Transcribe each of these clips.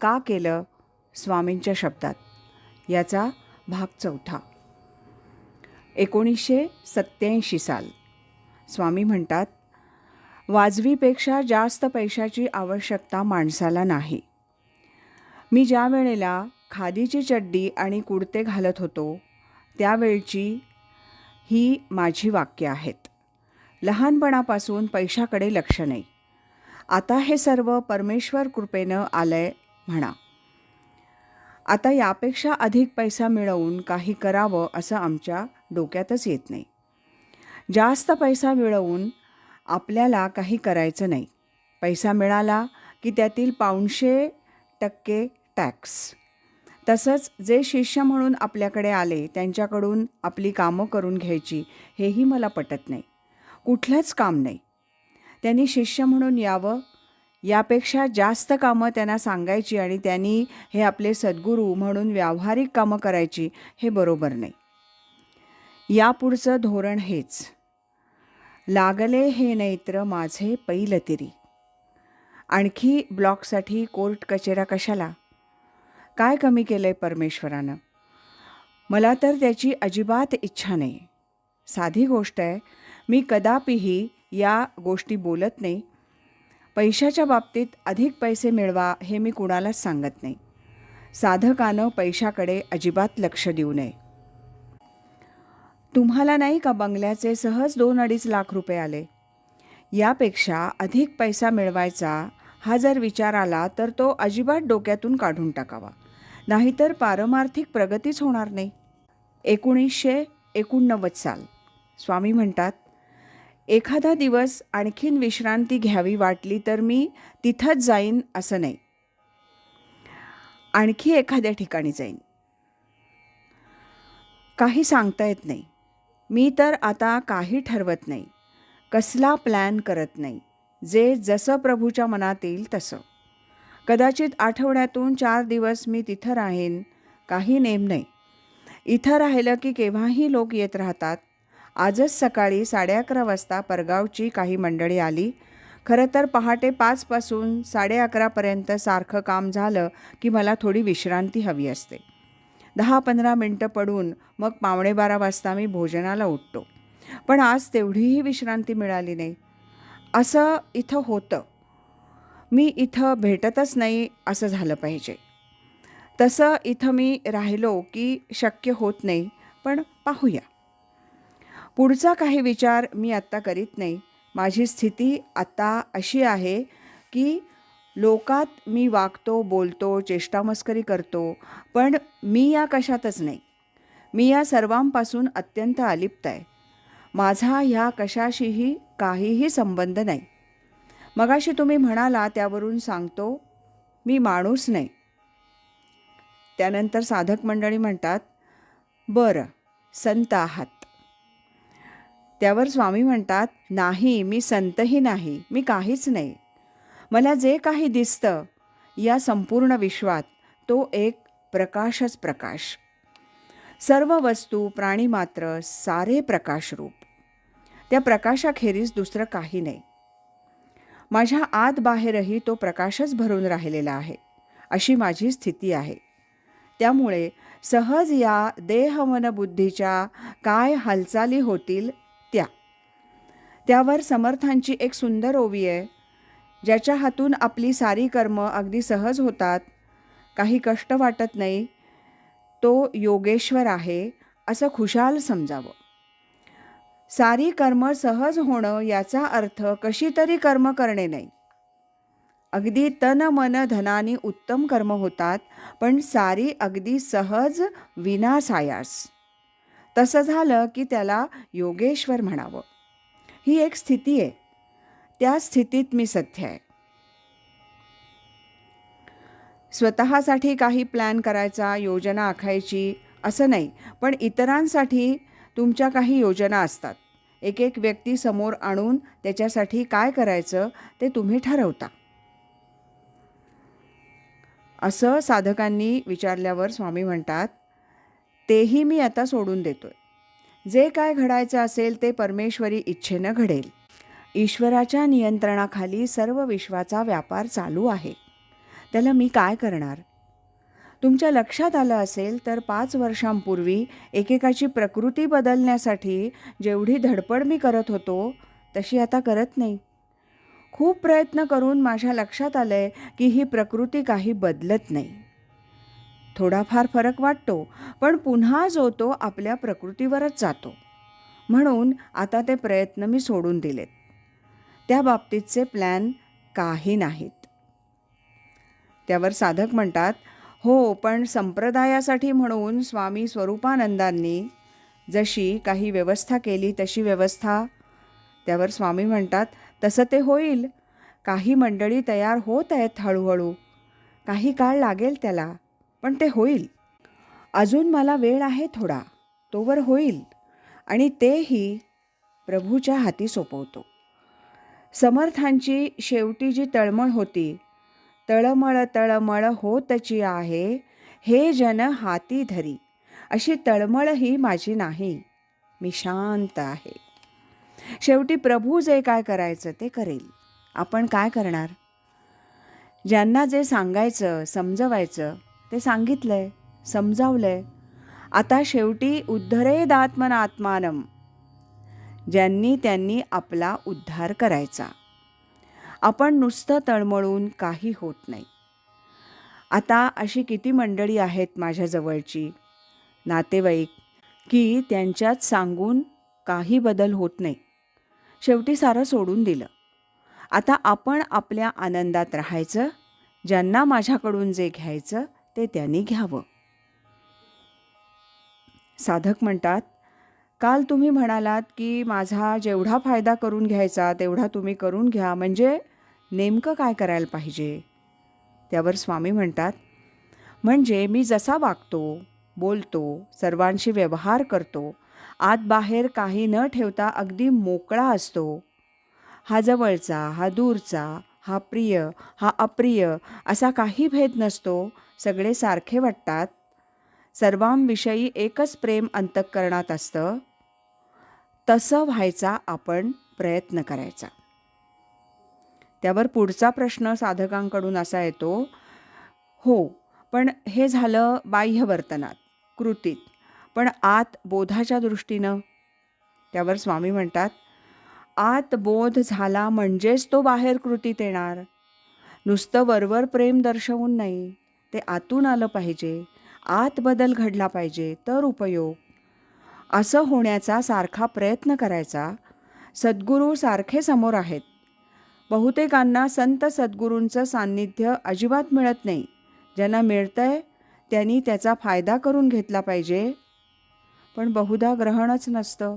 का केलं स्वामींच्या शब्दात? याचा भाग चौथा. एकोणीसशे सत्याऐंशी साल. स्वामी म्हणतात वाजवीपेक्षा जास्त पैशाची आवश्यकता माणसाला नाही. मी ज्या वेळेला खादीची चड्डी आणि कुडते घालत होतो त्यावेळची ही माझी वाक्य आहेत. लहानपणापासून पैशाकडे लक्ष नाही. आता हे सर्व परमेश्वर कृपेनं आलंय म्हणा. आता यापेक्षा अधिक पैसा मिळवून काही करावं असं आमच्या डोक्यातच येत नाही. जास्त पैसा मिळवून आपल्याला काही करायचं नाही. पैसा मिळाला की त्यातील पाऊणशे टक्के टॅक्स. तसंच जे शिष्य म्हणून आपल्याकडे आले त्यांच्याकडून आपली कामं करून घ्यायची हेही मला पटत नाही. कुठलंच काम नाही. त्यांनी शिष्य म्हणून यावं यापेक्षा जास्त कामं त्यांना सांगायची आणि त्यांनी हे आपले सद्गुरू म्हणून व्यावहारिक कामं करायची हे बरोबर नाही. यापुढचं धोरण हेच. लागले हे नैत्र माझे पैलतिरी. आणखी ब्लॉकसाठी कोर्ट कचेरा कशाला? काय कमी केलं आहे परमेश्वरानं? मला तर त्याची अजिबात इच्छा नाही. साधी गोष्ट आहे मी कदापिही या गोष्टी बोलत नाही पैशाच्या बाबतीत अधिक पैसे मिळवा हे मी कुणालाच सांगत नाही. साधकानं पैशाकडे अजिबात लक्ष देऊ नये. तुम्हाला नाही का बंगल्याचे सहज दोन अडीच लाख रुपये आले? यापेक्षा अधिक पैसा मिळवायचा हा जर विचार आला तर तो अजिबात डोक्यातून काढून टाकावा. नाहीतर पारमार्थिक प्रगतीच होणार नाही. एकोणीसशे एकोणनव्वद साल. स्वामी म्हणतात एखादा दिवस आणखीन विश्रांती घ्यावी वाटली तर मी तिथंच जाईन असं नाही. आणखी एखाद्या ठिकाणी जाईन. काही सांगता येत नाही. मी तर आता काही ठरवत नाही. कसला प्लॅन करत नाही. जे जसं प्रभूच्या मनात येईल तसं. कदाचित आठवड्यातून चार दिवस मी तिथं राहीन. काही नेम नाही. इथं राहिलं की केव्हाही लोक येत राहतात. आजच सकाळी साडे अकरा वाजता परगावची काही मंडळी आली. खरं तर पहाटे पाचपासून साडे अकरापर्यंत सारखं काम झालं की मला थोडी विश्रांती हवी असते. दहा पंधरा मिनटं पडून मग पावणे बारा वाजता मी भोजनाला उठतो. पण आज तेवढीही विश्रांती मिळाली नाही. असं इथं होतं. मी इथं भेटतच नाही असं झालं पाहिजे. तसं इथं मी राहिलो की शक्य होत नाही पण पाहूया. पुढचा काही विचार मी आत्ता करीत नाही. माझी स्थिती आत्ता अशी आहे की लोकात मी वागतो बोलतो चेष्टामस्करी करतो पण मी या कशातच नाही. मी या सर्वांपासून अत्यंत अलिप्त आहे. माझा ह्या कशाशीही काहीही संबंध नाही. मगाशी तुम्ही म्हणाला त्यावरून सांगतो मी माणूस नाही. त्यानंतर साधक मंडळी म्हणतात बरं संत आहात. त्यावर स्वामी म्हणतात नाही मी संतही नाही मी काहीच नाही. मला जे काही दिसतं या संपूर्ण विश्वात तो एक प्रकाशच प्रकाश. सर्व वस्तू प्राणी मात्र सारे प्रकाशरूप. त्या प्रकाशाखेरीज दुसरं काही नाही. माझ्या आत बाहेरही तो प्रकाशच भरून राहिलेला आहे अशी माझी स्थिती आहे. त्यामुळे सहज या देहमनबुद्धीच्या काय हालचाली होतील त्या त्यावर समर्थांची एक सुंदर ओवी आहे. ज्याच्या हातून आपली सारी कर्म अगदी सहज होतात. काही कष्ट वाटत नाही. तो योगेश्वर आहे असं खुशाल समजावं. सारी कर्म सहज होणं याचा अर्थ कशी तरी कर्म करणे नाही. अगदी तन मन धनानी उत्तम कर्म होतात पण सारी अगदी सहज विनासायास. तसं झालं की त्याला योगेश्वर म्हणावं. ही एक स्थिती आहे. त्या स्थितीत मी सध्या आहे. स्वतःसाठी काही प्लॅन करायचा योजना आखायची असं नाही पण इतरांसाठी तुमच्या काही योजना असतात. एक एक व्यक्ती समोर आणून त्याच्यासाठी काय करायचं ते तुम्ही ठरवता. असं साधकांनी विचारल्यावर स्वामी म्हणतात तेही मी आता सोडून देतोय. जे काय घडायचं असेल ते परमेश्वरी इच्छेनं घडेल. ईश्वराच्या नियंत्रणाखाली सर्व विश्वाचा व्यापार चालू आहे. त्याला मी काय करणार? तुमच्या लक्षात आलं असेल तर पाच वर्षांपूर्वी एकेकाची प्रकृती बदलण्यासाठी जेवढी धडपड मी करत होतो तशी आता करत नाही. खूप प्रयत्न करून माझ्या लक्षात आलं आहे की ही प्रकृती काही बदलत नाही. थोडाफार फरक वाटतो पण पुन्हा जो तो आपल्या प्रकृतीवरच जातो. म्हणून आता ते प्रयत्न मी सोडून दिलेत. त्या बाबतीतचे प्लॅन काही नाहीत. त्यावर साधक म्हणतात हो पण संप्रदायासाठी म्हणून स्वामी स्वरूपानंदांनी जशी काही व्यवस्था केली तशी व्यवस्था. त्यावर स्वामी म्हणतात तसं ते होईल. काही मंडळी तयार होत आहेत हळूहळू. काही काळ लागेल त्याला. पण ते होईल. अजून मला वेळ आहे थोडा तोवर होईल. आणि तेही प्रभूच्या हाती सोपवतो. समर्थांची शेवटी जी तळमळ होती तळमळ तळमळ होतची आहे हे जन हाती धरी. अशी तळमळ ही माझी नाही मी शांत आहे. शेवटी प्रभू जे काय करायचं ते करेल. आपण काय करणार? ज्यांना जे सांगायचं समजवायचं ते सांगितलंय समजावलंय. आता शेवटी उद्धरेदात्मन आत्मानम ज्यांनी त्यांनी आपला उद्धार करायचा. आपण नुसतं तळमळून काही होत नाही. आता अशी किती मंडळी आहेत माझ्याजवळची नातेवाईक की त्यांच्यात सांगून काही बदल होत नाही. शेवटी सारं सोडून दिलं. आता आपण आपल्या आनंदात राहायचं ज्यांना माझ्याकडून जे घ्यायचं ते त्यांनी घ्यावं. साधक म्हणतात काल तुम्ही म्हणालात की माझा जेवढा फायदा करून घ्यायचा तेवढा तुम्ही करून घ्या म्हणजे नेमकं काय करायला पाहिजे? त्यावर स्वामी म्हणतात म्हणजे मी जसा वागतो बोलतो सर्वांशी व्यवहार करतो आत बाहेर काही न ठेवता अगदी मोकळा असतो. हा जवळचा हा दूरचा हा प्रिय हा अप्रिय असा काही भेद नसतो सगळे सारखे वाटतात. सर्वांविषयी एकच प्रेम अंतःकरणात असतं. तसं व्हायचा आपण प्रयत्न करायचा. त्यावर पुढचा प्रश्न साधकांकडून असा येतो हो पण हे झालं बाह्य वर्तनात कृतीत पण आत बोधाच्या दृष्टीनं. त्यावर स्वामी म्हणतात आत बोध झाला म्हणजेच तो बाहेर कृतीत येणार. नुसतं वरवर प्रेम दर्शवून नाही ते आतून आलं पाहिजे. आत बदल घडला पाहिजे तर उपयोग. असं होण्याचा सारखा प्रयत्न करायचा. सद्गुरू सारखे समोर आहेत. बहुतेकांना संत सद्गुरूंचं सान्निध्य अजिबात मिळत नाही. ज्यांना मिळतंय त्यांनी त्याचा फायदा करून घेतला पाहिजे. पण बहुधा ग्रहणच नसतं.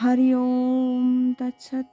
हरिओम तत्सत